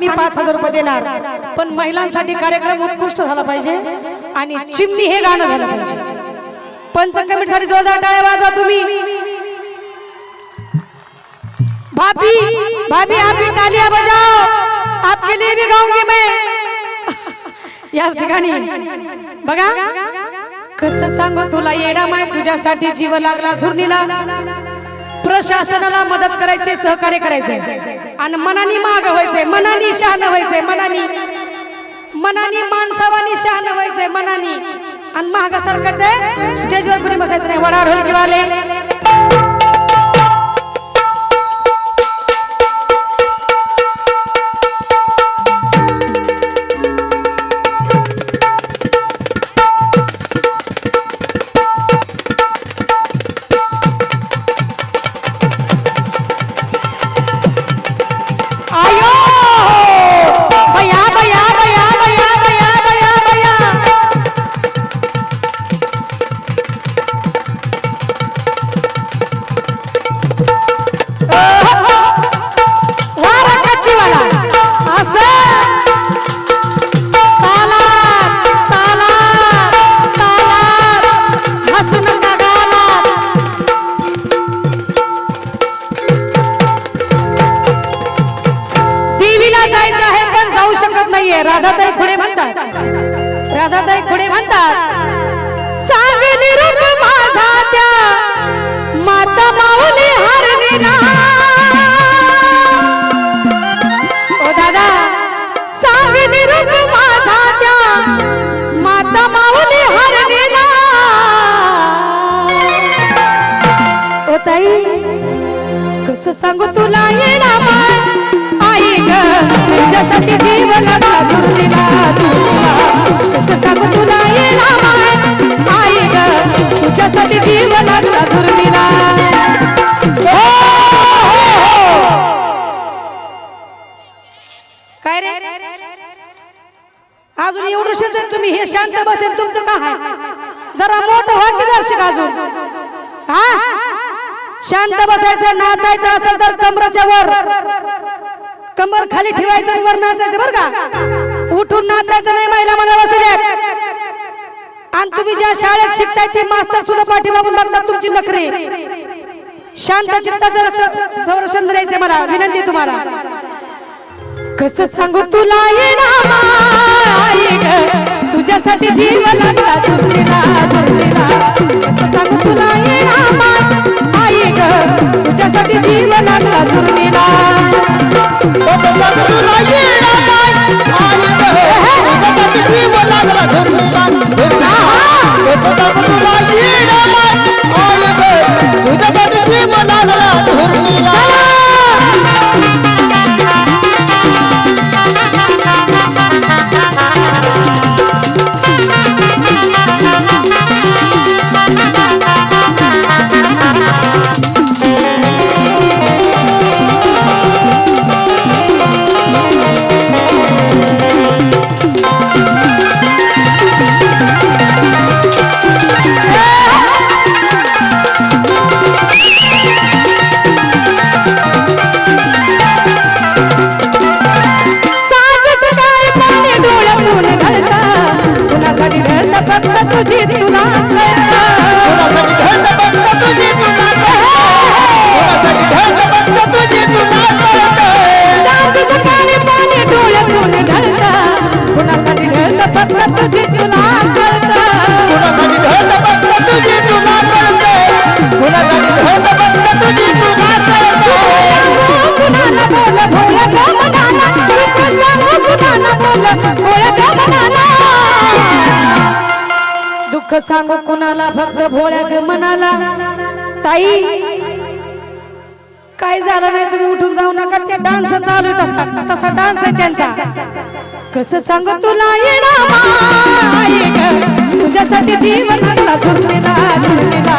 मी पाच हजार रुपये देणार. पण महिलांसाठी कार्यक्रम उत्कृष्ट झाला पाहिजे आणि चिमणी हे गाणं झालं पाहिजे. पंच कमिटीसाठी जोरदार टाळ्या वाजवा तुम्ही. भाभी भाभी आप तालिया बजाओ. आपके लिए भी गाऊंगी मैं. याच ठिकाणी. बघा. कसं सांगू तुला येडा माय तुझ्यासाठी जीव लागला झुरणीला. प्रशासनाला मदत करायचे सहकार्य करायचे आणि मनानी माग व्हायचंय मनानी शहाण व्हायचंय मनानी. मनानी माणसावानी शहाण व्हायचंय मनानी. आणि महाग सरकारचे स्टेजवर कुणी बसायचं नाही. वडार होईल किंवा नाहीये. राधाताई खुडे म्हणतात. राधाताई खुडे म्हणतात सांग निरूप माझा त्या माता माऊली हरणीला ओ दादा सांग निरूप माझा त्या माता माऊली हरणीला ओ ताई कसं सांगू तुला येणार? आई ग. तुझ्यासाठी जीव लागला झुरलीला झुरलीला कसं सांगू तुला येणा आई ग तुझ्यासाठी जीव लागला झुरलीला हो, हो, हो. काय रे? अजून एवढं शिजत तुम्ही हे शांत बसेल तुमचं काय जरा मोठं व्हा की जरा अजून हा? शांत बसायचं नाचायचं असेल तर कमराच्या वर. कंबर खाली ठेवायचं आणि वर नाचायचं बरं का? उठून नाचायचं नाही महिला मंडळ बसलेल्या आणि तुम्ही ज्या शाळेत शिकताय ते मास्तर सुद्धा पाठीमागून बघतात तुमची नखरे. शांत चित्ताचं रक्ष संरक्षण द्यायचंय मला. विनंती तुम्हाला. कसं सांगू तुला ये ना तुझ्यासाठी जीव लागला सांगू तुला आई ग. तुझ्यासाठी जीव लागला तुझीला सांगू कुणाला? फक्त भोळ्या ग मनाला. ताई काय झालं नाही? तुम्ही उठून जाऊ नका. ते डान्स चालू तसा तसा डान्स आहे त्यांचा. कस सांग तुला? येणार तुझ्यासाठी जीवन लागला झुरलेला झुरलेला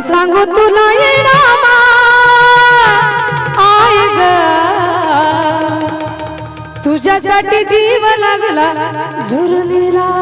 सांगू तुला तुझ्यासाठी जीव लागला झुरणीला